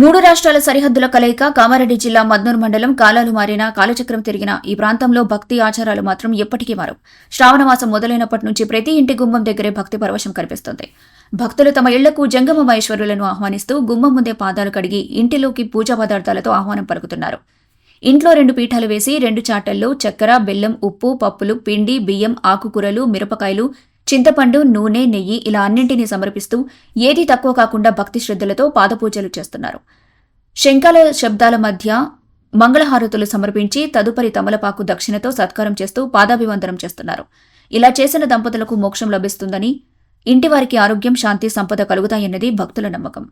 మూడు రాష్ట్రాల సరిహద్దుల కలయిక కామారెడ్డి జిల్లా మద్నూరు మండలం కాలాలు మారిన కాలచక్రం తిరిగిన ఈ ప్రాంతంలో భక్తి ఆచారాలు మాత్రం ఎప్పటికీ మారు శ్రావణమాసం మొదలైనప్పటి నుంచి ప్రతి ఇంటి గుమ్మం దగ్గరే భక్తి పరవశం కనిపిస్తుంది. భక్తులు తమ ఇళ్ళకు జంగమ మహేశ్వరులను ఆహ్వానిస్తూ గుమ్మం ముందే పాదాలు కడిగి ఇంటిలోకి పూజా పదార్థాలతో ఆహ్వానం పలుకుతున్నారు. ఇంట్లో రెండు పీఠాలు వేసి రెండు చాటల్లో చక్కెర బెల్లం ఉప్పు పప్పులు పిండి బియ్యం ఆకుకూరలు మిరపకాయలు చింతపండు నూనె నెయ్యి ఇలా అన్నింటినీ సమర్పిస్తూ ఏదీ తక్కువ కాకుండా భక్తి శ్రద్ధలతో పాదపూజలు చేస్తున్నారు. శంకాల శబ్దాల మధ్య మంగళహారతులు సమర్పించి తదుపరి తమలపాకు దక్షిణతో సత్కారం చేస్తూ పాదాభివందనం చేస్తున్నారు. ఇలా చేసిన దంపతులకు మోక్షం లభిస్తుందని ఇంటివారికి ఆరోగ్యం శాంతి సంపద కలుగుతాయన్నది భక్తుల నమ్మకం.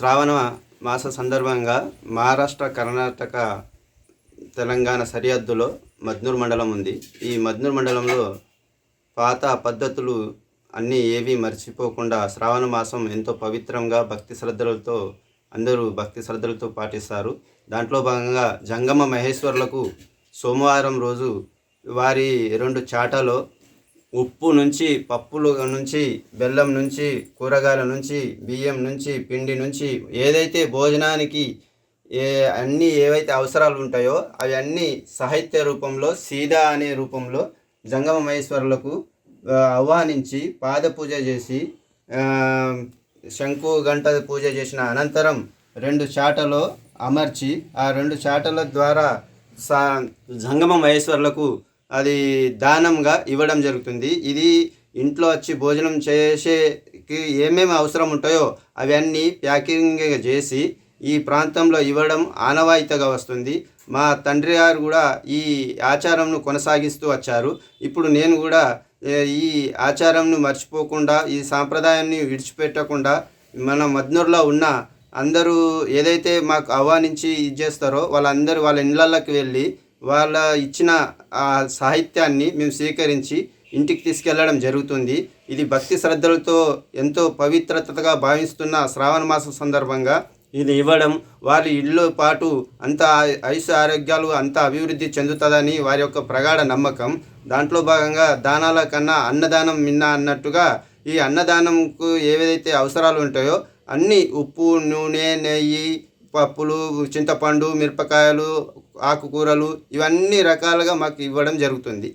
శ్రావణ మాస సందర్భంగా మహారాష్ట్ర కర్ణాటక తెలంగాణ సరిహద్దులో మద్నూర్ మండలం ఉంది. ఈ మద్నూర్ మండలంలో పాత పద్ధతులు అన్నీ ఏవి మర్చిపోకుండా శ్రావణ మాసం ఎంతో పవిత్రంగా భక్తి శ్రద్ధలతో అందరూ భక్తి శ్రద్ధలతో పాటిస్తారు. దాంట్లో భాగంగా జంగమ మహేశ్వర్లకు సోమవారం రోజు వారి రెండు చాటలో ఉప్పు నుంచి పప్పులు నుంచి బెల్లం నుంచి కూరగాయల నుంచి బియ్యం నుంచి పిండి నుంచి ఏదైతే భోజనానికి ఏ అన్నీ ఏవైతే అవసరాలు ఉంటాయో అవి అన్నీ సాహిత్య రూపంలో సీదా అనే రూపంలో జంగమ మహేశ్వరులకు ఆహ్వానించి పాద పూజ చేసి శంకు గంట పూజ చేసిన అనంతరం రెండు చాటలో అమర్చి ఆ రెండు చాటల ద్వారా సా జంగమ మహేశ్వరులకు అది దానంగా ఇవ్వడం జరుగుతుంది. ఇది ఇంట్లో వచ్చి భోజనం చేసేకి ఏమేమి అవసరం ఉంటాయో అవన్నీ ప్యాకింగ్ చేసి ఈ ప్రాంతంలో ఇవ్వడం ఆనవాయితీగా వస్తుంది. మా తండ్రి గారు కూడా ఈ ఆచారంను కొనసాగిస్తూ వచ్చారు. ఇప్పుడు నేను కూడా ఈ ఆచారంను మర్చిపోకుండా ఈ సాంప్రదాయాన్ని విడిచిపెట్టకుండా మన మద్నూరులో ఉన్న అందరూ ఏదైతే మాకు ఆహ్వానించి ఇది చేస్తారో వాళ్ళందరూ వాళ్ళ ఇళ్ళకి వెళ్ళి వాళ్ళ ఇచ్చిన ఆ సాహిత్యాన్ని మేము స్వీకరించి ఇంటికి తీసుకెళ్ళడం జరుగుతుంది. ఇది భక్తి శ్రద్ధలతో ఎంతో పవిత్రతగా భావిస్తున్న శ్రావణ మాసం సందర్భంగా ఇది ఇవ్వడం వారి ఇల్లు పాటు అంత ఐసు ఆరోగ్యాలు అంత అభివృద్ధి చెందుతుందని వారి యొక్క ప్రగాఢ నమ్మకం. దాంట్లో భాగంగా దానాల కన్నా అన్నదానం మిన్న అన్నట్టుగా ఈ అన్నదానంకు ఏవైతే అవసరాలు ఉంటాయో అన్నీ ఉప్పు నూనె నెయ్యి పప్పులు చింతపండు మిరపకాయలు ఆకుకూరలు ఇవన్నీ రకాలుగా మాకు ఇవ్వడం జరుగుతుంది.